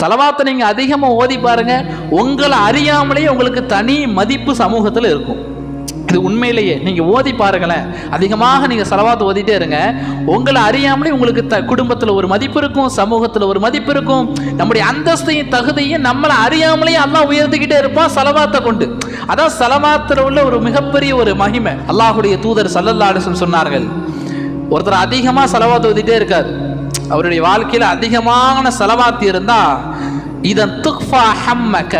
செலவாத்தை நீங்க அதிகமா ஓதி பாருங்க. உங்களை அறியாமலேயே உங்களுக்கு தனி மதிப்பு சமூகத்தில் இருக்கும். இது உண்மையிலேயே நீங்க ஓதி பாருங்களேன். அதிகமாக நீங்க செலவாத்து ஓதிட்டே இருங்க. உங்களை அறியாமலே உங்களுக்கு த குடும்பத்துல ஒரு மதிப்பு இருக்கும் சமூகத்துல ஒரு மதிப்பு இருக்கும். நம்முடைய அந்தஸ்தையும் தகுதியும் நம்மளை அறியாமலேயே அல்லாஹ் உயர்த்திக்கிட்டே இருப்பான் செலவாத்தை கொண்டு. அதான் செலவாத்துல உள்ள ஒரு மிகப்பெரிய ஒரு மகிமை. அல்லாஹுடைய தூதர் சல்லல்லா சொன்னார்கள். ஒருத்தர் அதிகமா செலவாத்து ஓதிட்டே இருக்காரு. அவருடைய வாழ்க்கையில் அதிகமான செலவாத்து இருந்தா இதன் துக்ஃபா ஹம்மக.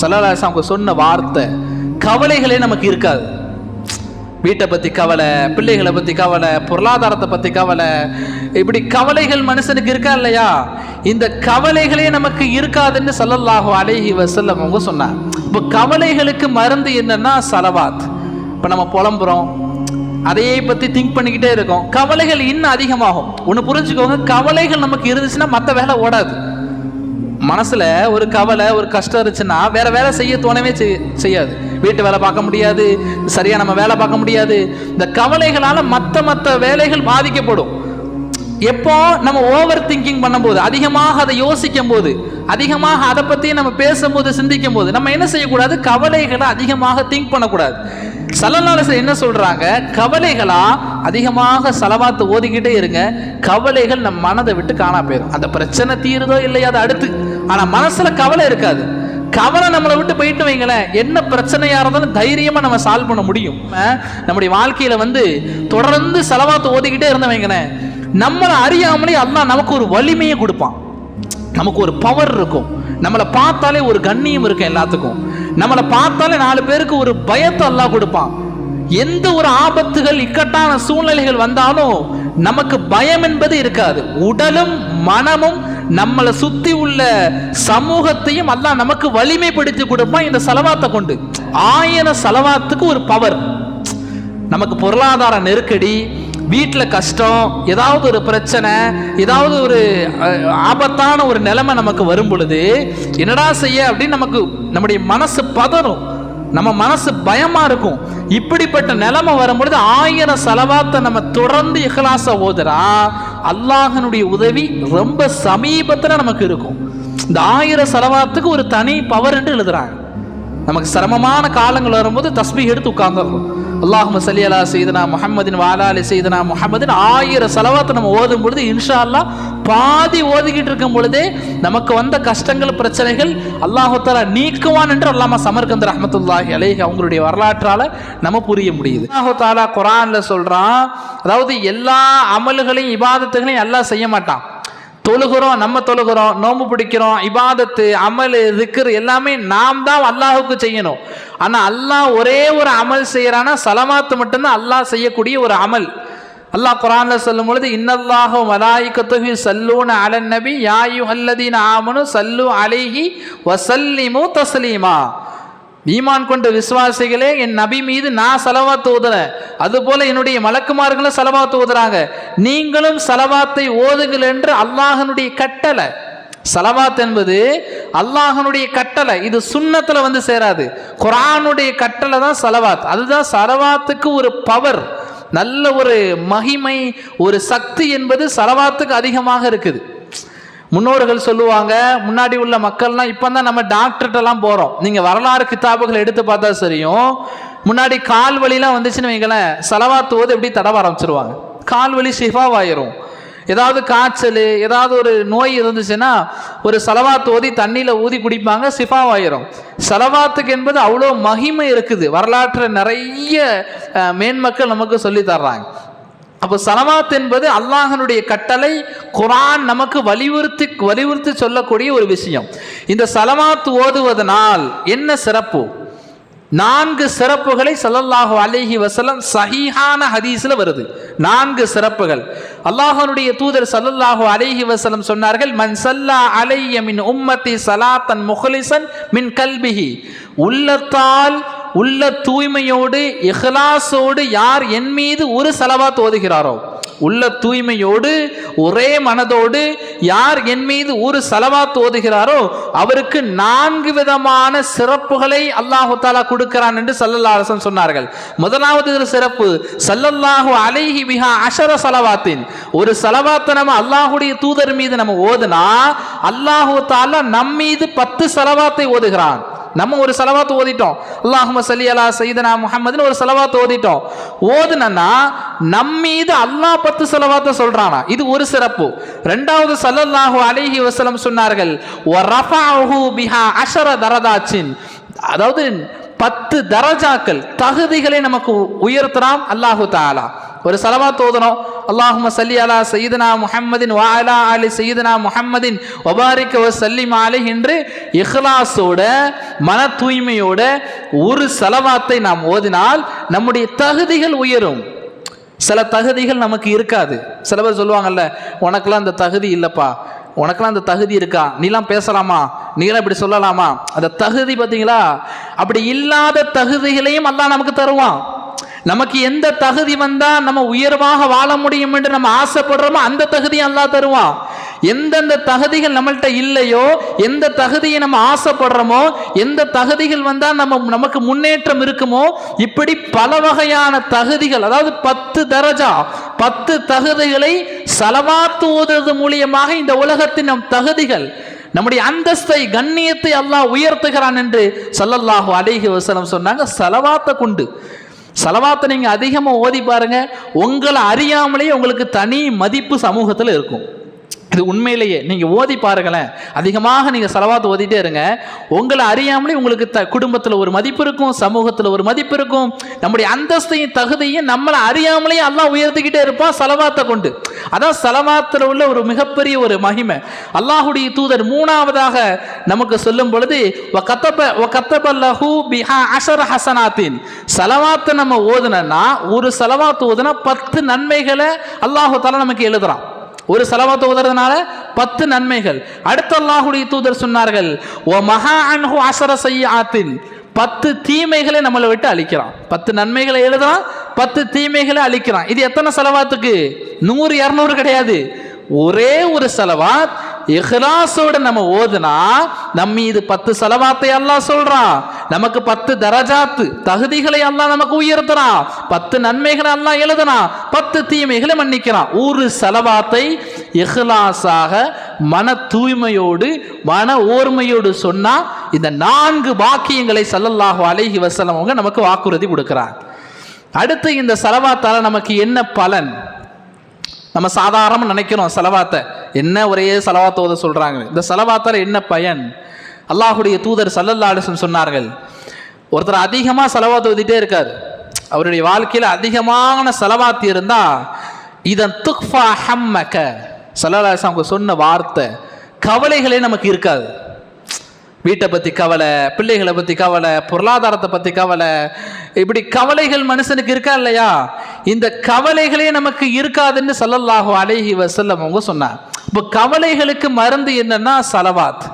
சல்லல்லா அவங்க சொன்ன வார்த்தை கவலைகளே நமக்கு இருக்காது. வீட்டை பற்றி கவலை பிள்ளைகளை பற்றி கவலை பொருளாதாரத்தை பற்றி கவலை இப்படி கவலைகள் மனுஷனுக்கு இருக்கா இல்லையா? இந்த கவலைகளே நமக்கு இருக்காதுன்னு சல்லல்லாஹு அலைஹி வஸல்லம் அவங்க சொன்னாங்க. இப்போ கவலைகளுக்கு மருந்து என்னன்னா சலவாத். இப்போ நம்ம புலம்புறோம் அதையே பத்தி திங்க் பண்ணிக்கிட்டே இருக்கோம். கவலைகள் இன்னும் அதிகமாகும். ஒன்று புரிஞ்சுக்கோங்க கவலைகள் நமக்கு இருந்துச்சுன்னா மற்ற வேலை ஓடாது. மனசுல ஒரு கவலை ஒரு கஷ்டம் இருந்துச்சுன்னா வேற வேலை செய்ய தோணவே செய்யாது. வீட்டு வேலை பார்க்க முடியாது சரியா நம்ம வேலை பார்க்க முடியாது. இந்த கவலைகளால மற்ற மற்ற வேலைகள் பாதிக்கப்படும். எப்போ நம்ம ஓவர் திங்கிங் பண்ணும்போது அதிகமாக அதை யோசிக்கும் போது அதிகமாக அதை பத்தி நம்ம பேசும்போது சிந்திக்கும் போது நம்ம என்ன செய்யக்கூடாது? கவலைகளை அதிகமாக திங்க் பண்ணக்கூடாது. சலநாளசர் என்ன சொல்றாங்க? கவலைகளா அதிகமாக செலவாத்து ஓதிக்கிட்டே இருங்க. கவலைகள் நம்ம மனதை விட்டு காணா போயிடும் அந்த பிரச்சனை தீருதோ இல்லையா அது அடுத்து. ஆனா மனசுல கவலை இருக்காது. கவலை நம்மளை விட்டு போயிட்டு வைங்களேன். என்ன பிரச்சனையா இருந்தாலும் தைரியமா நம்ம சால்வ் பண்ண முடியும். நம்முடைய வாழ்க்கையில வந்து தொடர்ந்து செலவாத்து ஓதிக்கிட்டே இருந்த வைங்களேன். நம்மளை அறியாமலே அல்லாஹ் நமக்கு ஒரு வலிமையை கொடுப்பான். நமக்கு ஒரு பவர் இருக்கும். நம்மளை பார்த்தாலே ஒரு கண்ணியம் இருக்கும் எல்லாத்துக்கும். நம்மளை பார்த்தாலே நாலு பேருக்கு ஒரு பயத்தை அல்லாஹ் கொடுப்பான். எந்த ஒரு ஆபத்துகள் இக்கட்டான சூழ்நிலைகள் வந்தாலும் நமக்கு பயம் என்பது இருக்காது. உடலும் மனமும் நம்மளை சுத்தி உள்ள சமூகத்தையும் அல்லாஹ் நமக்கு வலிமைப்படுத்தி கொடுப்பான் இந்த செலவாத்தை கொண்டு. ஆயிரம் செலவாத்துக்கு ஒரு பவர் நமக்கு பொருளாதார நெருக்கடி வீட்டில் கஷ்டம் ஏதாவது ஒரு பிரச்சனை ஏதாவது ஒரு ஆபத்தான ஒரு நிலைமை நமக்கு வரும் பொழுது என்னடா செய்ய அப்படின்னு நமக்கு நம்முடைய மனசு பதறும். நம்ம மனசு பயமா இருக்கும். இப்படிப்பட்ட நிலைமை வரும்பொழுது ஆயிரம் செலவாத்தை நம்ம தொடர்ந்து இஹலாச ஓதுறா அல்லாஹனுடைய உதவி ரொம்ப சமீபத்தில் நமக்கு இருக்கும். இந்த ஆயிரம் செலவாத்துக்கு ஒரு தனி பவர் என்று எழுதுறாங்க. நமக்கு சிரமமான காலங்கள் வரும்போது தஸ்பீஹ் எடுத்து உட்கார்ந்துடணும் அல்லாஹும் சலி அலா செய்தனா முஹம்மதின் வாலாலி செய்தனா முஹம்மதின். ஆயிரம் செலவாத்தை நம்ம ஓதும் பொழுது இன்ஷா அல்லாஹ் பாதி ஓதிக்கிட்டு இருக்கும் பொழுதே நமக்கு வந்த கஷ்டங்கள் பிரச்சனைகள் அல்லாஹால நீக்குவான் என்று அல்லாம சமர்கந்த ரஹமத்துல்லாஹி அலேஹி அவங்களுடைய வரலாற்றால நம்ம புரிய முடியுது. அல்லாஹாலா குரான்ல சொல்றான் அதாவது எல்லா அமல்களையும் இபாதத்துகளையும் எல்லாம் செய்ய மாட்டான். தொழுகிறோம் நம்ம தொழுகிறோம் நோம்பு பிடிக்கிறோம் இபாதத்து அமல் திக்ர் எல்லாமே நாம் தான் அல்லாஹுக்கு செய்யணும். ஆனால் அல்லாஹ் ஒரே ஒரு அமல் செய்கிறான்னா சலமாத்து மட்டும்தான் அல்லாஹ் செய்யக்கூடிய ஒரு அமல். அல்லாஹ் குரான்ல சொல்லும் பொழுது இன்னல்லாஹு மலாயிக்கத்துஹு சல்லூன அலன் நபி யாயு அல்லதீன் ஆமனு சல்லு அலைஹி வசல்லிமு தஸ்லீமா. ஈமான் கொண்ட விசுவாசிகளே என் நபி மீது நான் செலவாத்து ஓதுறேன் அதுபோல என்னுடைய மலக்குமார்களும் செலவாத்து ஓதுறாங்க நீங்களும் செலவாத்தை ஓதுங்கள் என்று அல்லாஹனுடைய கட்டளை. சலவாத் என்பது அல்லாஹனுடைய கட்டளை. இது சுண்ணத்தில் வந்து சேராது. குரானுடைய கட்டளை தான் சலவாத். அதுதான் சலவாத்துக்கு ஒரு பவர் நல்ல ஒரு மகிமை ஒரு சக்தி என்பது சலவாத்துக்கு அதிகமாக இருக்குது. முன்னோர்கள் சொல்லுவாங்க முன்னாடி உள்ள மக்கள்லாம் இப்போ தான் நம்ம டாக்டர்கிட்டலாம் போகிறோம் நீங்கள் வரலாறு கிதாபுகள் எடுத்து பார்த்தா சரியும் முன்னாடி கால் வலிலாம் வந்துச்சுன்னு வைங்களேன் செலவாத்து ஓது எப்படி தடவ ஆரம்பிச்சிருவாங்க? கால் வலி சிஃபாவாயிரும் ஏதாவது காய்ச்சல் ஏதாவது ஒரு நோய் இருந்துச்சுன்னா ஒரு செலவாத்து ஓதி தண்ணியில் ஊதி குடிப்பாங்க சிஃபாவாயிரும் செலவாத்துக்கு என்பது அவ்வளோ மகிமை இருக்குது. வரலாற்றில் நிறைய மேன்மக்கள் நமக்கு சொல்லி தர்றாங்க. அப்போ சலவாத் என்பது அல்லாஹனுடைய கட்டளை குரான் நமக்கு வலியுறுத்தி வலியுறுத்தி சொல்லக்கூடிய ஒரு விஷயம். இந்த சலவாத் ஓதுவதனால் என்ன சிறப்பு? நான்கு சிறப்புகளை சல்லல்லாஹு அலைஹி வசலம் சஹீஹான ஹதீஸில் வருது. நான்கு சிறப்புகள். அல்லாஹனுடைய தூதர் சல்லல்லாஹு அலைஹி வசலம் சொன்னார்கள் மன் சல்லா அலைய மின் உம்மத்தி சலாத்தன் முஹலிசன் மின் கல்பிஹி. உள்ளத்தால் உள்ள தூய்மையோடு இஹ்லாசோடு யார் என் மீது ஒரு செலவாத் ஓதுகிறாரோ? உள்ள தூய்மையோடு ஒரே மனதோடு யார் என் மீது ஒரு செலவாத் ஓதுகிறாரோ? அவருக்கு நான்கு விதமான சிறப்புகளை அல்லாஹு தாலா கொடுக்கிறான் என்று சல்லல்லா அரசன் சொன்னார்கள். முதலாவது சிறப்பு சல்லல்லாஹு அலைஹி மிகா அஷர சலவாத்தின். ஒரு சலவாத்தை நம்ம அல்லாஹுடைய தூதர் மீது நம்ம ஓதுனா அல்லாஹு தாலா நம் மீது பத்து செலவாத்தை ஓதுகிறான். நம்ம ஒரு செலவாத்து ஓதிட்டோம். அல்லாஹும சலி அலா சைதனா முகமதுன்னு ஒரு செலவாத்து ஓதிட்டோம். ஓதுனா நம்மீது அல்லாஹ் பத்து செலவாத்த சொல்றானா. இது ஒரு சிறப்பு. ரெண்டாவது சல்லல்லாஹு அலைஹி வசலம் சொன்னார்கள் பிஹா அஷர தரதாச்சின் அதாவது பத்து தரஜாக்கள் தகுதிகளை நமக்கு உயர்த்துறான் அல்லாஹு தாலா ஒரு சலவாத் ஓதணும் அல்லாஹும சல்லி அலா சையதுனா முஹம்மதின் வா அலா அலி சையதுனா முஹம்மதின் ஒபாரிக்க வ சல்லிம் அலி என்று இஹ்லாஸோட மன தூய்மையோட ஒரு சலவாத்தை நாம் ஓதினால் நம்முடைய தகுதிகள் உயரும் சில தகுதிகள் நமக்கு இருக்காது சில பேர் சொல்லுவாங்கல்ல உனக்கெல்லாம் அந்த தகுதி இல்லைப்பா உனக்கெல்லாம் அந்த தகுதி இருக்கா நீலாம் பேசலாமா நீலாம் இப்படி சொல்லலாமா அந்த தகுதி பார்த்தீங்களா அப்படி இல்லாத தகுதிகளையும் அல்லாஹ் நமக்கு தருவான் நமக்கு எந்த தகுதி வந்தா நம்ம உயர்வாக வாழ முடியும் என்று நம்ம ஆசைப்படுறோமோ அந்த தகுதி அல்லாஹ் தருவான் எந்தெந்த தகுதிகள் நம்மள்கிட்ட இல்லையோ எந்த தகுதியை நம்ம ஆசைப்படுறோமோ எந்த தகுதிகள் வந்தா நம்ம நமக்கு முன்னேற்றம் இருக்குமோ இப்படி பல வகையான தகுதிகள் அதாவது பத்து தரஜா பத்து தகுதிகளை சலவாத்து ஓதுறது மூலியமாக இந்த உலகத்தின் நம் தகுதிகள் நம்முடைய அந்தஸ்தை கண்ணியத்தை அல்லாஹ் உயர்த்துகிறான் என்று சல்லல்லாஹு அலைஹி வசனம் சொன்னாங்க செலவாத்த கொண்டு. சலவாத்தை நீங்கள் அதிகமாக ஓதி பாருங்க. உங்களை அறியாமலேயே உங்களுக்கு தனி மதிப்பு சமூகத்தில் இருக்கும். இது உண்மையிலேயே. நீங்கள் ஓதி பாருங்களேன். அதிகமாக நீங்கள் செலவாத்து ஓதிட்டே இருங்க. உங்களை அறியாமலே உங்களுக்கு த குடும்பத்தில் ஒரு மதிப்பு இருக்கும் சமூகத்தில் ஒரு மதிப்பு இருக்கும். நம்முடைய அந்தஸ்தையும் தகுதியும் நம்மளை அறியாமலே எல்லாம் உயர்த்திக்கிட்டே இருப்பான் செலவாத்தை கொண்டு. அதான் செலவாத்தில் உள்ள ஒரு மிகப்பெரிய ஒரு மகிமை. அல்லாஹுடைய தூதர் மூணாவதாக நமக்கு சொல்லும் பொழுது கத்தப்ப கத்தப பிஹா அஷர ஹசனாத்தின். செலவாத்தை நம்ம ஓதுனோன்னா ஒரு செலவாத்து ஓதுனா பத்து நன்மைகளை அல்லாஹு தாலா நமக்கு எழுதுறான். ஒரு செலவா ஓதுறதுனால பத்து நன்மைகள். அடுத்த அல்லாஹுடைய தூதர் சொன்னார்கள் ஓ மகா அன்ஹு அசர செய்யாத்தின் பத்து தீமைகளை நம்மளை விட்டு அழிக்கிறான். பத்து நன்மைகளை எழுதுறான் பத்து தீமைகளை அழிக்கிறான். இது எத்தனை செலவாத்துக்கு? நூறு இரநூறு கிடையாது. ஒரே ஒரு செலவாத் இஹ்லாஸோட நம்ம ஓதுனா நம்ம இது பத்து செலவாத்தை அல்லாஹ் சொல்றான் நமக்கு பத்து தரஜாத்து தகுதிகளை எல்லாம் நமக்கு உயர்த்துறான் பத்து நன்மைகளை எல்லாம் எழுதுறான் பத்து தீமைகளை மன்னிக்கிறான் ஒரு செலவாத்தை இஹ்லாஸாக மன தூய்மையோடு மன ஓர்மையோடு சொன்னா இந்த நான்கு பாக்கியங்களை சல்லல்லாஹு அலைஹி வசலம் அவங்க நமக்கு வாக்குறுதி கொடுக்கிறார். அடுத்து இந்த செலவாத்தால நமக்கு என்ன பலன்? நம்ம சாதாரணமாக நினைக்கிறோம் செலவாத்தை. என்ன ஒரே செலவாத்தோத சொல்கிறாங்க இந்த செலவாத்தால் என்ன பயன்? அல்லாஹுடைய தூதர் சல்லல்லா சொன்னார்கள் ஒருத்தர் அதிகமாக செலவாத்து ஓதிட்டே இருக்கார். அவருடைய வாழ்க்கையில் அதிகமான செலவாத்தி இருந்தால் இதன் துக்ஃபா ஹம்மக்க சல்லல்லா அவங்க சொன்ன வார்த்தை கவலைகளே நமக்கு இருக்காது. வீட்டை பற்றி கவலை பிள்ளைகளை பற்றி கவலை பொருளாதாரத்தை பற்றி கவலை. இப்படி கவலைகள் மனுஷனுக்கு இருக்கா இல்லையா? இந்த கவலைகளே நமக்கு இருக்காதுன்னு சல்லல்லாஹு அழகி வஸல்லம் அவங்க சொன்னாங்க. இப்போ கவலைகளுக்கு மருந்து என்னன்னா சலவாத்.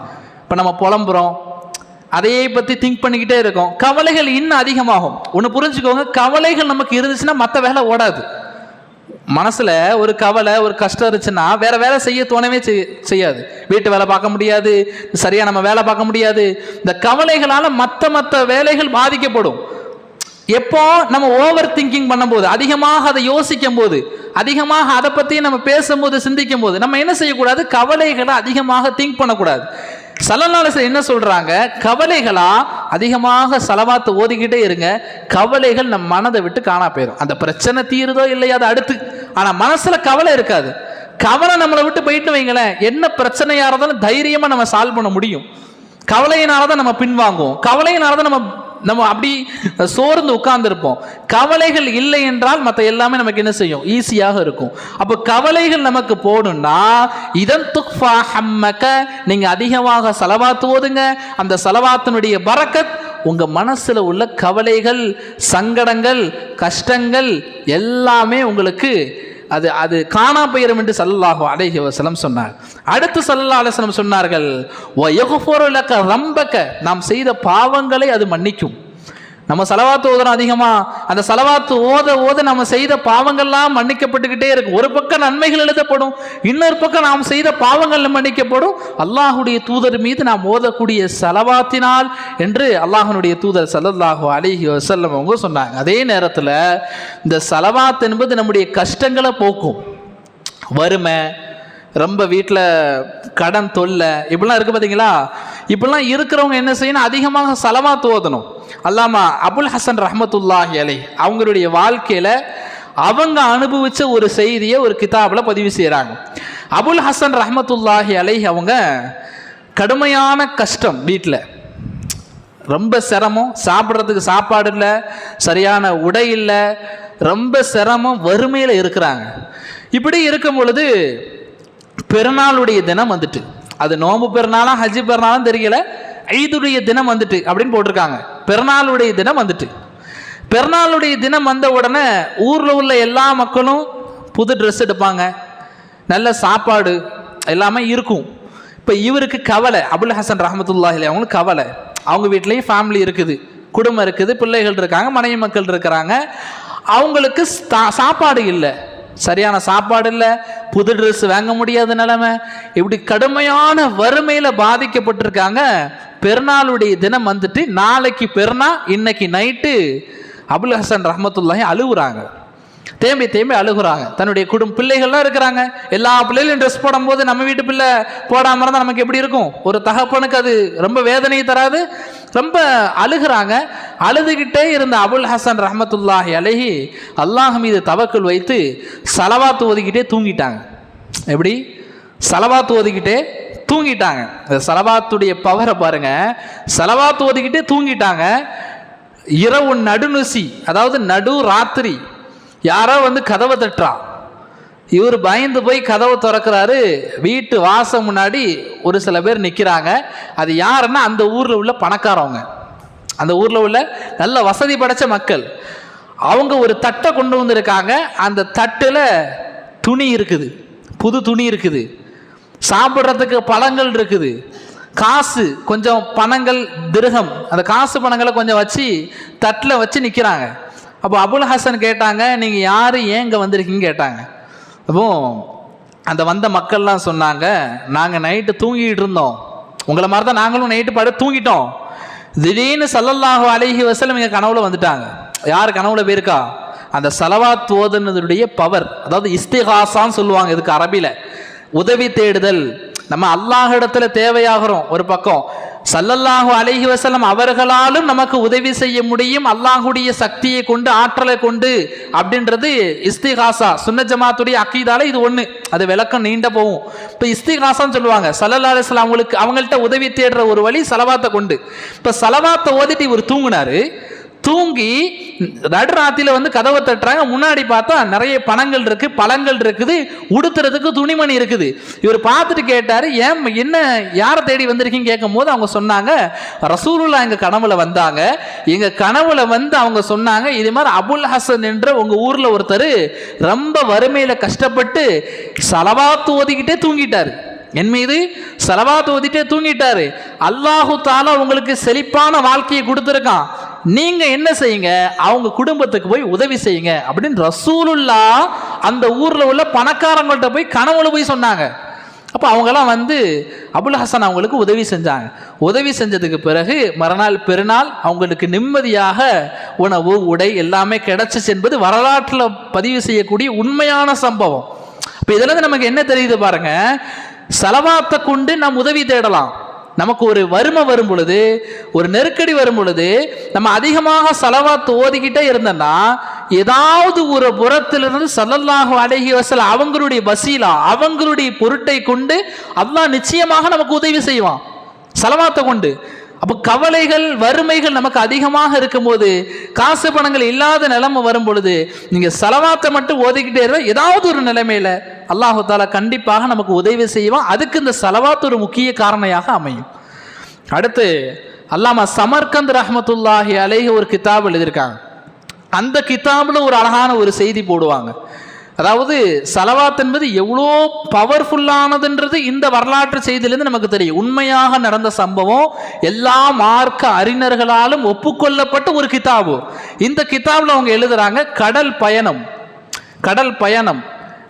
இப்போ நம்ம புலம்புறோம். அதையே பற்றி திங்க் பண்ணிக்கிட்டே இருக்கோம். கவலைகள் இன்னும் அதிகமாகும். ஒன்று புரிஞ்சுக்கோங்க கவலைகள் நமக்கு இருந்துச்சுன்னா மற்ற வேலை ஓடாது. மனசில் ஒரு கவலை ஒரு கஷ்டம் இருந்துச்சுன்னா வேற வேலை செய்ய தோணவே செய்யாது. வீட்டு வேலை பார்க்க முடியாது சரியா நம்ம வேலை பார்க்க முடியாது. இந்த கவலைகளால் மற்ற மற்ற வேலைகள் பாதிக்கப்படும். எப்போ நம்ம ஓவர் திங்கிங் பண்ணும்போது அதிகமாக அதை யோசிக்கும் போது அதிகமாக அதை பற்றி நம்ம பேசும்போது சிந்திக்கும் போது நம்ம என்ன செய்யக்கூடாது? கவலைகளை அதிகமாக திங்க் பண்ணக்கூடாது. சலநாளசர் என்ன சொல்றாங்க? கவலைகளா அதிகமாக செலவாத்து ஓதிக்கிட்டே இருங்க. கவலைகள் நம்ம மனதை விட்டு காணா போயிடும் அந்த பிரச்சனை தீருதோ இல்லையா அது அடுத்து. ஆனா மனசுல கவலை இருக்காது. கவலை நம்மளை விட்டு போயிட்டு வைங்களேன். என்ன பிரச்சனையா இருந்தாலும் தைரியமா நம்ம சால்வ் பண்ண முடியும். கவலையினால தான் நம்ம பின்வாங்குவோம். கவலையினால தான் நம்ம நம்ம அப்படி சோர்ந்து உட்கார்ந்துருப்போம். கவலைகள் இல்லை என்றால் மற்ற எல்லாமே நமக்கு என்ன செய்யும்? ஈஸியாக இருக்கும். அப்போ கவலைகள் நமக்கு போடும்னா இதன் துக்ஃபா ஹம்மக்க நீங்கள் அதிகமாக செலவாத்து ஓதுங்க. அந்த செலவாத்தினுடைய பறக்கத் உங்கள் மனசில் உள்ள கவலைகள் சங்கடங்கள் கஷ்டங்கள் எல்லாமே உங்களுக்கு அது அது காணா போயிடும் என்று சல்லல்லாஹு அலைஹி வசலம் சொன்னார். அடுத்து சல்லா அலைஹி சொன்னார்கள் "வ நாம் செய்த பாவங்களை அது மன்னிக்கும். நம்ம செலவாத்து ஓதுறோம் அதிகமா. அந்த செலவாத்து ஓத ஓத நம்ம செய்த பாவங்கள்லாம் மன்னிக்கப்பட்டுக்கிட்டே இருக்கு ஒரு பக்கம் நன்மைகள் எழுதப்படும் இன்னொரு பக்கம் நாம் செய்த பாவங்கள் மன்னிக்கப்படும். அல்லாஹுடைய தூதர் மீது நாம் ஓதக்கூடிய செலவாத்தினால் என்று அல்லாஹனுடைய தூதர் சல்லல்லாஹு அலிஹி வசல்லம் அவங்க சொன்னாங்க. அதே நேரத்தில் இந்த செலவாத் என்பது நம்முடைய கஷ்டங்களை போக்கும். வறுமை ரொம்ப வீட்டில் கடன் தொல்லை இப்படிலாம் இருக்குது பார்த்தீங்களா இப்பெல்லாம் இருக்கிறவங்க என்ன செய்யணும்? அதிகமாக செலவாக தோதணும் அல்லாமா அபுல் ஹசன் ரஹமத்துல்லாஹி அலை அவங்களுடைய வாழ்க்கையில் அவங்க அனுபவிச்ச ஒரு செய்தியை ஒரு கிதாபில் பதிவு செய்கிறாங்க அபுல் ஹசன் ரஹமத்துல்லாஹி அலை அவங்க கடுமையான கஷ்டம் வீட்டில் ரொம்ப சிரமம். சாப்பிட்றதுக்கு சாப்பாடு இல்லை சரியான உடை இல்லை ரொம்ப சிரமம் வறுமையில் இருக்கிறாங்க. இப்படி இருக்கும் பொழுது பெருநாளுடைய தினம் வந்துட்டு. அது நோம்பு பெருநாளா ஹஜ்ஜி பெருநாளும் தெரியல. ஐதுடைய தினம் வந்துட்டு அப்படின்னு போட்டிருக்காங்க. பெருநாளுடைய தினம் வந்துட்டு. பெருநாளுடைய தினம் வந்த உடனே ஊரில் உள்ள எல்லா மக்களும் புது ட்ரெஸ் எடுப்பாங்க. நல்ல சாப்பாடு எல்லாமே இருக்கும். இப்போ இவருக்கு கவலை அபுல் ஹசன் ரஹமத்துல்லாஹிலே அவங்களுக்கு கவலை. அவங்க வீட்லேயும் ஃபேமிலி இருக்குது. குடும்பம் இருக்குது பிள்ளைகள் இருக்காங்க மனைவி மக்கள் இருக்கிறாங்க. அவங்களுக்கு சாப்பாடு இல்லை. சரியான சாப்பாடு இல்லை புது ட்ரெஸ் வாங்க முடியாத நிலைமை. இப்படி கடுமையான வறுமையில் பாதிக்கப்பட்டிருக்காங்க. பெருநாளுடைய தினம் வந்துட்டு நாளைக்கு பெருநாள் இன்னைக்கு நைட்டு அபுல் ஹசன் ரஹமத்துல்லாஹி அழுகுறாங்க. தேம்பி தேம்பி அழுகுறாங்க. தன்னுடைய குடும்ப பிள்ளைகள்லாம் இருக்கிறாங்க. எல்லா பிள்ளைகளும் ட்ரெஸ் போடும்போது நம்ம வீட்டு பிள்ளை போடாமல் இருந்தால் நமக்கு எப்படி இருக்கும்? ஒரு தகப்பனுக்கு அது ரொம்ப வேதனையை தராது. ரொம்ப அழுகிறாங்க. அழுதுகிட்டே இருந்த அபுல் ஹசன் ரஹமத்துல்லாஹி அழகி அல்லாஹ் மீது தவக்குள் வைத்து சலவாத்து ஒதுக்கிட்டே தூங்கிட்டாங்க. எப்படி? சலவாத்து ஒதுக்கிட்டே தூங்கிட்டாங்க. இந்த சலவாத்துடைய பவரை பாருங்க. சலவாத்து ஒதுக்கிட்டே தூங்கிட்டாங்க. இரவு நடுநுசி அதாவது நடு ராத்திரி யாரோ வந்து கதவை தட்டுறான் இவர் பயந்து போய் கதவை திறக்கிறாரு. வீட்டு வாசம் முன்னாடி ஒரு சில பேர் நிற்கிறாங்க அது யாருன்னா அந்த ஊரில் உள்ள பணக்காரவங்க. அந்த ஊரில் உள்ள நல்ல வசதி படைச்ச மக்கள். அவங்க ஒரு தட்டை கொண்டு வந்திருக்காங்க. அந்த தட்டில் துணி இருக்குது. புது துணி இருக்குது. சாப்பிட்றதுக்கு பழங்கள் இருக்குது. காசு கொஞ்சம் பணங்கள் திருகம். அந்த காசு பணங்களை கொஞ்சம் வச்சு தட்டில் வச்சு நிற்கிறாங்க அப்போ அபுல் ஹசன் கேட்டாங்க நீங்கள் யார்? ஏன் இங்கே வந்திருக்கீங்கன்னு? கேட்டாங்க. அப்போ அந்த வந்த மக்கள்லாம் சொன்னாங்க நாங்கள் நைட்டு தூங்கிட்டு இருந்தோம். உங்களை மாதிரி தான் நாங்களும் நைட்டு படு தூங்கிட்டோம். திடீர்னு சல்லல்லாஹு அழகி வசலம் எங்கள் கனவுல வந்துட்டாங்க. யார் கனவுல போயிருக்கா? அந்த சலவாத் ஓதுனதுடைய பவர் அதாவது இஸ்திஹாசான்னு சொல்லுவாங்க இதுக்கு அரபியில் உதவி தேடுதல். நம்ம அல்லாஹ் இடத்துல தேவையாகிறோம் ஒரு பக்கம். சல்லல்லாஹு அலஹி வசலம் அவர்களாலும் நமக்கு உதவி செய்ய முடியும். அல்லாஹுடைய சக்தியை கொண்டு ஆற்றலை கொண்டு அப்படின்றது இஸ்திகாசா. சுன்ன ஜமாத்துடைய அக்கீதால இது ஒன்று அது விளக்கம் நீண்ட போகும். இப்போ இஸ்திகாசான்னு சொல்லுவாங்க. சல்லல்லா அலிஸ்லாம் அவங்களுக்கு அவங்கள்ட்ட உதவி தேடுற ஒரு வழி சலவாத்தை கொண்டு. இப்போ சலவாத்தை ஓதிட்டு இவர் தூங்கினாரு. தூங்கி நடுராத்திரில வந்து கதவை தட்டுறாங்க. முன்னாடி பார்த்தா நிறைய பணங்கள் இருக்கு பழங்கள் இருக்குது உடுத்துறதுக்கு துணிமணி இருக்குது. இவர் பார்த்துட்டு கேட்டார் ஏன் என்ன யாரை தேடி வந்திருக்கீங்க கேட்கும் போது அவங்க சொன்னாங்க ரசூலுல்லா எங்கள் கனவுல வந்தாங்க. எங்கள் கனவுல வந்து அவங்க சொன்னாங்க இது மாதிரி அபுல் ஹசன் என்ற உங்கள் ஊரில் ஒருத்தர் ரொம்ப வறுமையில் கஷ்டப்பட்டு சலவாத்து ஓதிக்கிட்டே தூங்கிட்டார். என் மீது செலவாத்து ஊதிட்டே தூங்கிட்டாரு. அல்லாஹு தாலா உங்களுக்கு செழிப்பான வாழ்க்கையை கொடுத்துருக்கான். நீங்க என்ன செய்யுங்க? அவங்க குடும்பத்துக்கு போய் உதவி செய்யுங்க. அப்படின்னு ரசூலுல்லா அந்த ஊர்ல உள்ள பணக்காரங்கள்ட்ட போய் கனவுல போய் சொன்னாங்க. அப்போ அவங்கெல்லாம் வந்து அபுல் ஹசன் அவங்களுக்கு உதவி செஞ்சாங்க. உதவி செஞ்சதுக்கு பிறகு மறுநாள் பெருநாள் அவங்களுக்கு நிம்மதியாக உணவு உடை எல்லாமே கிடைச்சிச்சு என்பது வரலாற்றில் பதிவு செய்யக்கூடிய உண்மையான சம்பவம். இப்போ இதுலேருந்து நமக்கு என்ன தெரியுது பாருங்கள் செலவாத்தை கொண்டு நாம் உதவி தேடலாம். நமக்கு ஒரு வறுமை வரும் பொழுது ஒரு நெருக்கடி வரும் பொழுது நம்ம அதிகமாக செலவாத்து ஓதிக்கிட்டே இருந்தோம்னா ஏதாவது ஒரு புறத்திலிருந்து சல்லல்லாஹு அழகி வசல் அவங்களுடைய வசீலா அவங்களுடைய பொருட்டை கொண்டு அல்லா நிச்சயமாக நமக்கு உதவி செய்வான். செலவாத்தை கொண்டு. அப்போ கவலைகள் வறுமைகள் நமக்கு அதிகமாக இருக்கும்போது காசு பணங்கள் இல்லாத நிலைமை வரும் பொழுது நீங்கள் செலவாத்தை மட்டும் ஓதிக்கிட்டே இருந்தால் ஏதாவது ஒரு நிலைமையில அல்லாஹு தாலா கண்டிப்பாக நமக்கு உதவி செய்வான். அதுக்கு இந்த செலவாத்து ஒரு முக்கிய காரணையாக அமையும். அடுத்து அல்லாமா சமர்கந்த் ரஹமத்துல்லாஹி அலேஹி ஒரு கிதாப் எழுதியிருக்காங்க. அந்த கிதாபில் ஒரு அழகான ஒரு செய்தி போடுவாங்க. அதாவது சலவாத் என்பது எவ்வளோ பவர்ஃபுல்லானதுன்றது இந்த வரலாற்று செய்தியிலேருந்து நமக்கு தெரியும். உண்மையாக நடந்த சம்பவம் எல்லா மார்க்க அறிஞர்களாலும் ஒப்புக்கொள்ளப்பட்ட ஒரு கிதாபு. இந்த கிதாபில் அவங்க எழுதுறாங்க கடல் பயணம். கடல் பயணம்.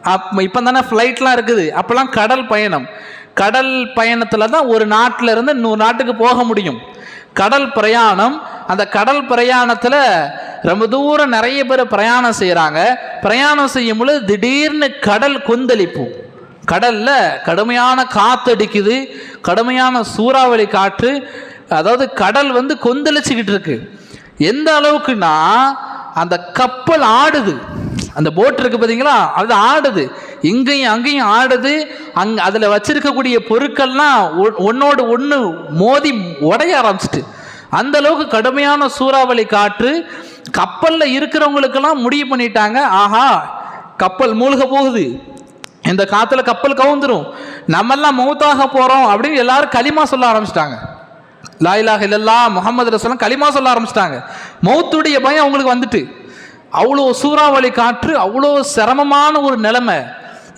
அப் இப்போ தானே ஃப்ளைட்லாம் இருக்குது. அப்போல்லாம் கடல் பயணம். கடல் பயணத்தில் தான் ஒரு நாட்டில் இருந்து இன்னொரு நாட்டுக்கு போக முடியும். கடல் பிரயாணம் அந்த கடல் பிரயாணத்தில் ரொம்ப தூரம் நிறைய பேர் பிரயாணம் செய்கிறாங்க பிரயாணம் செய்யும் பொழுது திடீர்னு கடல் கொந்தளிப்பு. கடலில் கடுமையான காத்தடிக்குது கடுமையான சூறாவளி காற்று. அதாவது கடல் வந்து கொந்தளிச்சுக்கிட்டு இருக்கு. எந்த அளவுக்குன்னா அந்த கப்பல் ஆடுது. அந்த போட் இருக்கு பார்த்தீங்களா? அது ஆடுது. இங்கேயும் அங்கேயும் ஆடுது. அங் அதில் வச்சிருக்கக்கூடிய பொருட்கள்லாம் ஒன்னோடு ஒன்று மோதி உடைய ஆரம்பிச்சிட்டு. அந்த அளவுக்கு கடுமையான சூறாவளி காற்று. கப்பலில் இருக்கிறவங்களுக்கெல்லாம் முடிவு பண்ணிட்டாங்க. ஆஹா கப்பல் மூழ்க போகுது. இந்த காற்றுல கப்பல் கவுந்துரும். நம்மெல்லாம் மௌத்தாக போகிறோம் அப்படின்னு எல்லாரும் களிமா சொல்ல ஆரம்பிச்சிட்டாங்க. லாயிலாக இல்லல்லா முகமது ரசூலம் களிமா சொல்ல ஆரம்பிச்சிட்டாங்க. மௌத்துடைய பயம் அவங்களுக்கு வந்துட்டு. அவ்வளோ சூறாவளி காற்று அவ்வளோ சிரமமான ஒரு நிலைமை.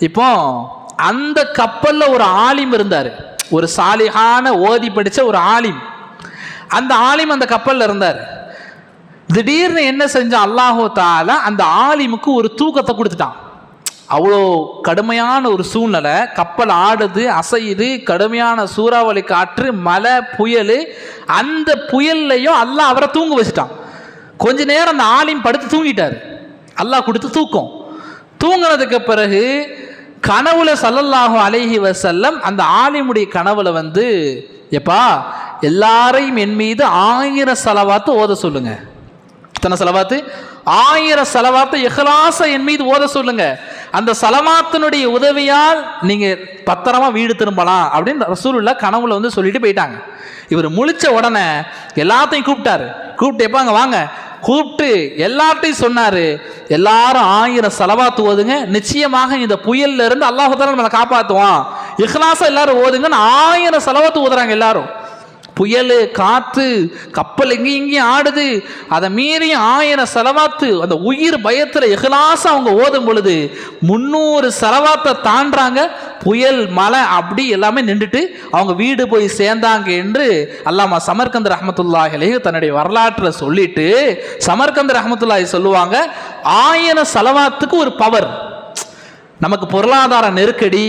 இப்போ அந்த கப்பலில் ஒரு ஆலிம் இருந்தார். ஒரு சாலிகான ஓதி படித்த ஒரு ஆலிம். அந்த ஆலிம் அந்த கப்பலில் இருந்தார். திடீர்னு என்ன செஞ்சான் அல்லாஹோ தால அந்த ஆலிமுக்கு ஒரு தூக்கத்தை கொடுத்துட்டான். அவ்வளோ கடுமையான ஒரு சூழ்நிலை. கப்பல் ஆடுது அசையுது கடுமையான சூறாவளி காற்று மழை புயல் அந்த புயல்லையும் அல்லாஹ் அவரை தூங்க வச்சுட்டான். கொஞ்ச நேரம் அந்த ஆலிம் படுத்து தூங்கிட்டார். அல்லாஹ் கொடுத்து தூக்கம். தூங்கினதுக்கு பிறகு கனவுல சல்லல்லாஹு அலைஹி வசல்லம் அந்த ஆலிமுடைய கனவுல வந்து எப்பா எல்லாரையும் என் மீது ஆயிரம் செலவாத்து ஓத சொல்லுங்க. எத்தனை செலவாத்து ஆயிரம் செலவாத்து இஹ்லாச என் மீது ஓத சொல்லுங்க. அந்த சலமாத்தினுடைய உதவியால் நீங்க பத்திரமா வீடு திரும்பலாம் அப்படின்னு ரசூலுல்லா கனவுல வந்து சொல்லிட்டு போயிட்டாங்க. இவர் முழிச்ச உடனே எல்லாத்தையும் கூப்பிட்டாரு. கூப்பிட்டு எப்ப அங்கே வாங்க. கூப்பிட்டு எல்லார்ட்டையும் சொன்னாரு எல்லாரும் ஆயிரம் செலவாத்து ஓதுங்க நிச்சயமாக இந்த புயல்ல இருந்து அல்லாஹால நம்மளை காப்பாத்துவான். இஹ்லாசா எல்லாரும் ஓதுங்கன்னு ஆயிரம் செலவாத்து ஓதுறாங்க எல்லாரும். புயல் காற்று கப்பல் எங்கேயும் இங்கேயும் ஆடுது. அதை மீறி ஆயிரம் செலவாத்து அந்த உயிர் பயத்தில் எகலாசம் அவங்க ஓதும் பொழுது முந்நூறு செலவாத்தை தாண்டுறாங்க. புயல் மலை அப்படி எல்லாமே நின்றுட்டு அவங்க வீடு போய் சேர்ந்தாங்க என்று அல்லாமா சமர்கந்த் ரஹமத்துல்லாஹிலே தன்னுடைய வரலாற்றில் சொல்லிட்டு சமர்கந்த் ரஹமத்துல்லாஹி சொல்லுவாங்க ஆயிரம் செலவாத்துக்கு ஒரு பவர் நமக்கு பொருளாதார நெருக்கடி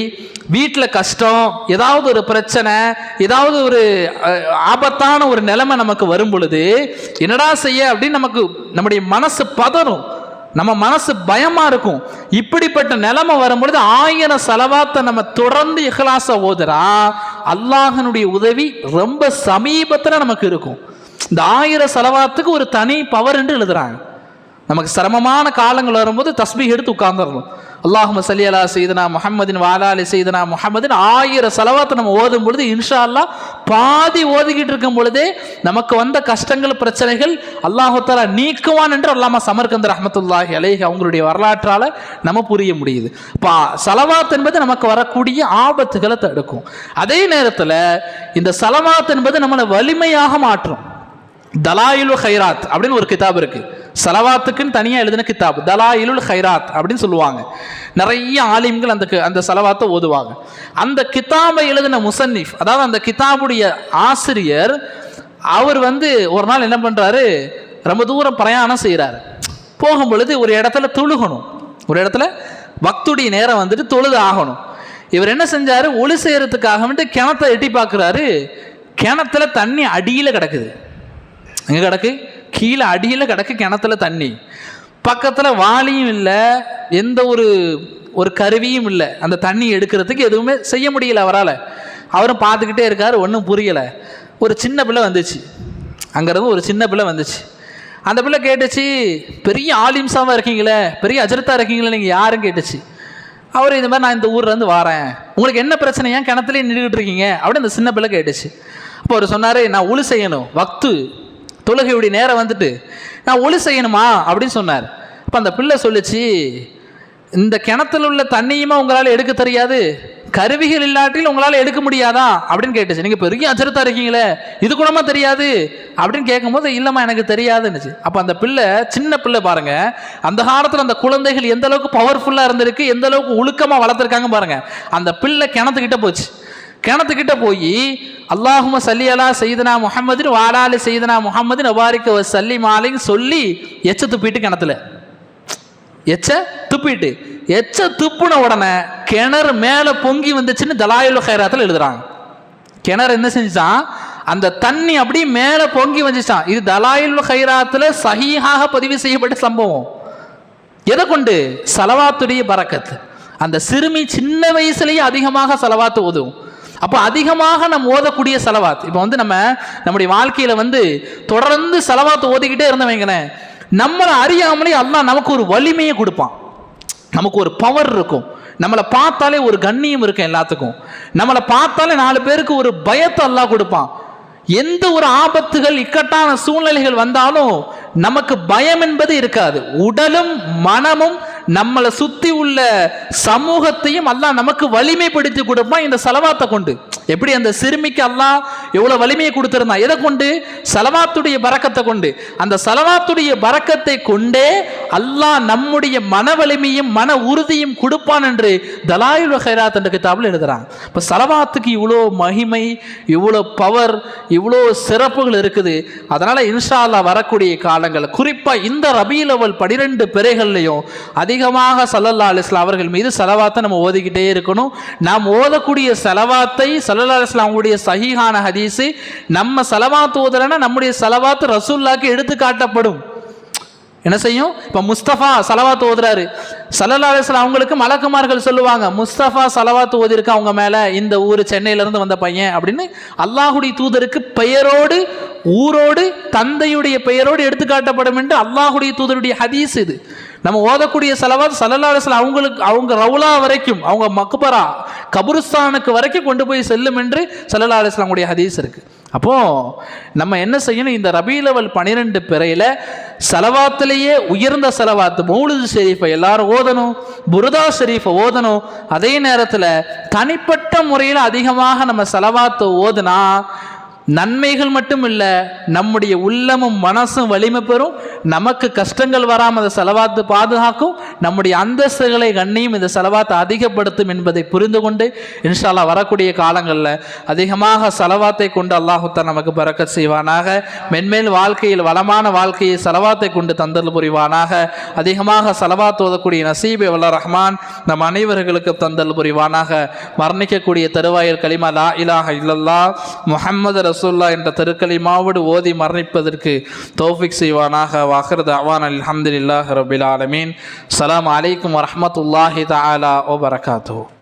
வீட்டில் கஷ்டம் ஏதாவது ஒரு பிரச்சனை ஏதாவது ஒரு ஆபத்தான ஒரு நிலைமை நமக்கு வரும் பொழுது என்னடா செய்ய அப்படின்னு நமக்கு நம்முடைய மனசு பதறும். நம்ம மனசு பயமா இருக்கும். இப்படிப்பட்ட நிலைமை வரும்பொழுது ஆயிரம் செலவாத்தை நம்ம தொடர்ந்து இஹ்லாச ஓதுறா அல்லாஹனுடைய உதவி ரொம்ப சமீபத்தில் நமக்கு இருக்கும். இந்த ஆயிரம் செலவாத்துக்கு ஒரு தனி பவர் என்று எழுதுறாங்க. நமக்கு சிரமமான காலங்கள் வரும்போது தஸ்பீஹ் எடுத்து உட்கார்ந்துடணும். அல்லாஹும சலி அலா செய்தனா முஹம்மதின் வாலா அலி செய்தனா முஹம்மதின் ஆயிரம் செலவாத்தை நம்ம ஓதும் பொழுது இன்ஷா அல்லாஹ் பாதி ஓதிக்கிட்டு இருக்கும் பொழுதே நமக்கு வந்த கஷ்டங்கள் பிரச்சனைகள் அல்லாஹாலா நீக்குவான் என்று அல்லாம சமர்கந்த ரஹமத்துல்லாஹி அலேஹி அவங்களுடைய வரலாற்றால் நம்ம புரிய முடியுது. பா சலவாத் என்பது நமக்கு வரக்கூடிய ஆபத்துகளை தடுக்கும். அதே நேரத்தில் இந்த சலவாத் என்பது நம்மளை வலிமையாக மாற்றும். தலாயுல் ஹைராத் அப்படின்னு ஒரு கிதாப் இருக்கு. சலவாத்துக்குன்னு தனியாக எழுதின கிதாப். தலாயிலுல் ஹைராத் அப்படின்னு சொல்லுவாங்க. நிறைய ஆலிம்கள் அந்த அந்த சலவாத்தை ஓதுவாங்க. அந்த கிதாபை எழுதின முசன்னிஃப் அதாவது அந்த கிதாபுடைய ஆசிரியர் அவர் வந்து ஒரு நாள் என்ன பண்றாரு? ரொம்ப தூரம் பிரயாணம் செய்கிறாரு போகும் பொழுது ஒரு இடத்துல தொழுகணும். ஒரு இடத்துல பக்துடைய நேரம் வந்துட்டு தொழுது ஆகணும். இவர் என்ன செஞ்சாரு? ஒளி செய்யறதுக்காக வந்துட்டு கிணத்தை எட்டி பார்க்குறாரு. கிணத்துல தண்ணி அடியில் கிடக்குது. எங்கே கிடக்கு? கீழே அடியில் கிடக்கு கிணத்துல தண்ணி. பக்கத்தில் வாளியும் இல்லை எந்த ஒரு ஒரு கருவியும் இல்லை. அந்த தண்ணி எடுக்கிறதுக்கு எதுவுமே செய்ய முடியல அவரால். அவரும் பார்த்துக்கிட்டே இருக்கார் ஒன்றும் புரியலை. ஒரு சின்ன பிள்ளை வந்துச்சு. அங்கேருந்து ஒரு சின்ன பிள்ளை வந்துச்சு. அந்த பிள்ளை கேட்டுச்சு பெரிய ஆலிம்சாவாக இருக்கீங்களே? பெரிய அஜரத்தா இருக்கீங்களே? நீங்கள் யாரும் கேட்டுச்சு. அவர் இந்த மாதிரி நான் இந்த ஊர்லேருந்து வரேன். உங்களுக்கு என்ன பிரச்சனை? ஏன் நின்றுக்கிட்டு இருக்கீங்க? அப்படின்னு அந்த சின்ன பிள்ளை கேட்டுச்சு. அப்போ அவர் சொன்னார் நான் உழு செய்யணும். வக்து. தொழுகையுடைய நேரம் வந்துட்டு நான் ஒளி செய்யணுமா? அப்படின்னு சொன்னார். அப்போ அந்த பிள்ளை சொல்லிச்சு இந்த கிணத்துல உள்ள தண்ணியுமா உங்களால் எடுக்க தெரியாது? கருவிகள் இல்லாட்டில் உங்களால் எடுக்க முடியாதா? அப்படின்னு கேட்டுச்சு. நீங்கள் பெரிய அச்சரத்தா இருக்கீங்களே இது கூடமா தெரியாது? அப்படின்னு கேட்கும்போது இல்லைம்மா எனக்கு தெரியாதுன்னுச்சு. அப்போ அந்த பிள்ளை சின்ன பிள்ளை பாருங்க அந்த காலத்தில் அந்த குழந்தைகள் எந்த அளவுக்கு பவர்ஃபுல்லாக இருந்திருக்கு எந்த அளவுக்கு ஒழுக்கமாக வளர்த்துருக்காங்க பாருங்க. அந்த பிள்ளை கிணத்துக்கிட்ட போச்சு. கிணத்துக்கிட்ட போய் அல்லாஹும சல்லி அலா செய்தனா முஹம்மதின் வாடாலி செய்தனா முஹம்மதின் அபாரிக்க சல்லி மாலைன்னு சொல்லி எச்ச துப்பிட்டு கிணத்துல. எச்ச துப்பிட்டு. எச்ச துப்புன உடனே கிணறு மேலே பொங்கி வந்துச்சுன்னு தலாயுல் ஹைராத்தில் எழுதுறாங்க. கிணறு என்ன செஞ்சுச்சான் அந்த தண்ணி அப்படியே மேலே பொங்கி வந்துச்சான் இது தலாயுல் ஹைராத்தில் சஹீஹாக பதிவு செய்யப்பட்ட சம்பவம். எதை கொண்டு? சலவாத்துடைய பறக்கத்து. அந்த சிறுமி சின்ன வயசுலேயே அதிகமாக செலவாத்து உதவும் அப்போ அதிகமாக நம்ம ஓதக்கூடிய செலவாத். இப்போ வந்து நம்ம நம்முடைய வாழ்க்கையில் வந்து தொடர்ந்து செலவாத்து ஓதிக்கிட்டே இருந்தவங்களேன் நம்மளை அறியாமலே அல்லா நமக்கு ஒரு வலிமையை கொடுப்பான். நமக்கு ஒரு பவர் இருக்கும். நம்மளை பார்த்தாலே ஒரு கண்ணியம் இருக்கும் எல்லாத்துக்கும். நம்மளை பார்த்தாலே நாலு பேருக்கு ஒரு பயத்தை அல்லாஹ் கொடுப்பான். எந்த ஒரு ஆபத்துகள் இக்கட்டான சூழ்நிலைகள் வந்தாலும் நமக்கு பயம் என்பது இருக்காது. உடலும் மனமும் நம்மளை சுத்தி உள்ள சமூகத்தையும் அல்லாஹ் நமக்கு வலிமைப்படுத்தி கொடுப்பான் இந்த செலவாத்தை கொண்டு. எப்படி அந்த சிறுமிக்கு அல்லாஹ் எவ்வளோ வலிமையை கொடுத்துருந்தான் எதை கொண்டு? செலவாத்துடைய பறக்கத்தை கொண்டு. அந்த செலவாத்துடைய பறக்கத்தை கொண்டே அல்லாஹ் நம்முடைய மன வலிமையும் மன உறுதியும் கொடுப்பான் என்று தலாயுல் ஹைராத் என்ற கிதாபில் எழுதுறாங்க இப்போ செலவாத்துக்கு இவ்வளோ மகிமை இவ்வளோ பவர் இவ்வளோ சிறப்புகள் இருக்குது. அதனால் இன்ஷா அல்லா வரக்கூடிய காலங்கள் குறிப்பாக இந்த ரபி லெவல் பனிரெண்டு பிறைகள்லையும் அதிகமாக சல்லல்லா அலிஸ்லாம் அவர்கள் மீது செலவாத்தை நம்ம ஓதிக்கிட்டே இருக்கணும். நாம் ஓதக்கூடிய செலவாத்தை சல்லல்லா அலிஸ்லாம் அவங்களுடைய சஹீஹான ஹதீஸு நம்ம செலவாத்து ஓதுறேன்னா நம்முடைய செலவாத்து ரசூல்லாக்கு எடுத்து காட்டப்படும் என்ன செய்யும்? இப்போ முஸ்தபா சலவாத்து ஓதுறாரு சல்லல்லா அலிஸ்லாம் அவங்களுக்கு மலக்குமார்கள் சொல்லுவாங்க முஸ்தபா சலவாத்து ஓதிருக்கு அவங்க மேலே இந்த ஊர் சென்னையிலேருந்து வந்த பையன் அப்படின்னு அல்லாஹுடைய தூதருக்கு பெயரோடு ஊரோடு தந்தையுடைய பெயரோடு எடுத்துக்காட்டப்படும் என்று அல்லாஹுடைய தூதருடைய ஹதீஸ் இது. நம்ம ஓதக்கூடிய செலவாத் சல்லல்லா அவங்களுக்கு அவங்க ரவுலா வரைக்கும் அவங்க மக்பரா கபுருஸ்தானுக்கு வரைக்கும் கொண்டு போய் செல்லும் என்று சல்லல்லா அலிஸ்லாமுடைய ஹதீஸ் இருக்குது அப்போ நம்ம என்ன செய்யணும்? இந்த ரபீலவல் பனிரெண்டு பிறையில செலவாத்திலேயே உயர்ந்த செலவாத்து மௌலுது ஷெரீஃபை எல்லாரும் ஓதணும் புருதா ஷெரீஃபை ஓதணும். அதே நேரத்தில் தனிப்பட்ட முறையில் அதிகமாக நம்ம செலவாத்து ஓதுனா நன்மைகள் மட்டும் இல்லை நம்முடைய உள்ளமும் மனசும் வலிமை பெறும். நமக்கு கஷ்டங்கள் வராமல் அதை செலவாத்து பாதுகாக்கும். நம்முடைய அந்தஸ்துகளை கண்ணியும் இந்த செலவாத்தை அதிகப்படுத்தும் என்பதை புரிந்து கொண்டு இன்ஷால்லா வரக்கூடிய காலங்களில் அதிகமாக செலவாத்தை கொண்டு அல்லாஹுத்தா நமக்கு பறக்க செய்வானாக. மென்மேல் வாழ்க்கையில் வளமான வாழ்க்கையை செலவாத்தை கொண்டு தந்தல் புரிவானாக. அதிகமாக செலவாத்து ஓதக்கூடிய நசீபை வல்ல ரஹ்மான் நம் அனைவர்களுக்கு தந்தல் புரிவானாக. மரணிக்கக்கூடிய தருவாயில் கலிமா லா இலாஹ இல்லல்லா. முஹம்மது ரசூல்லா என்ற திருக்கலிமாவோடு ஓதி மரணிப்பதற்கு தௌஃபிக் செய்வானாக. வாஹிரத் அவான் அல்ஹம்துலில்லாஹ் ரபில் ஆலமீன். சலாம் அலைக்கும் வரமத்துல்லாஹி தாலா ஓ வபரகாத்துஹு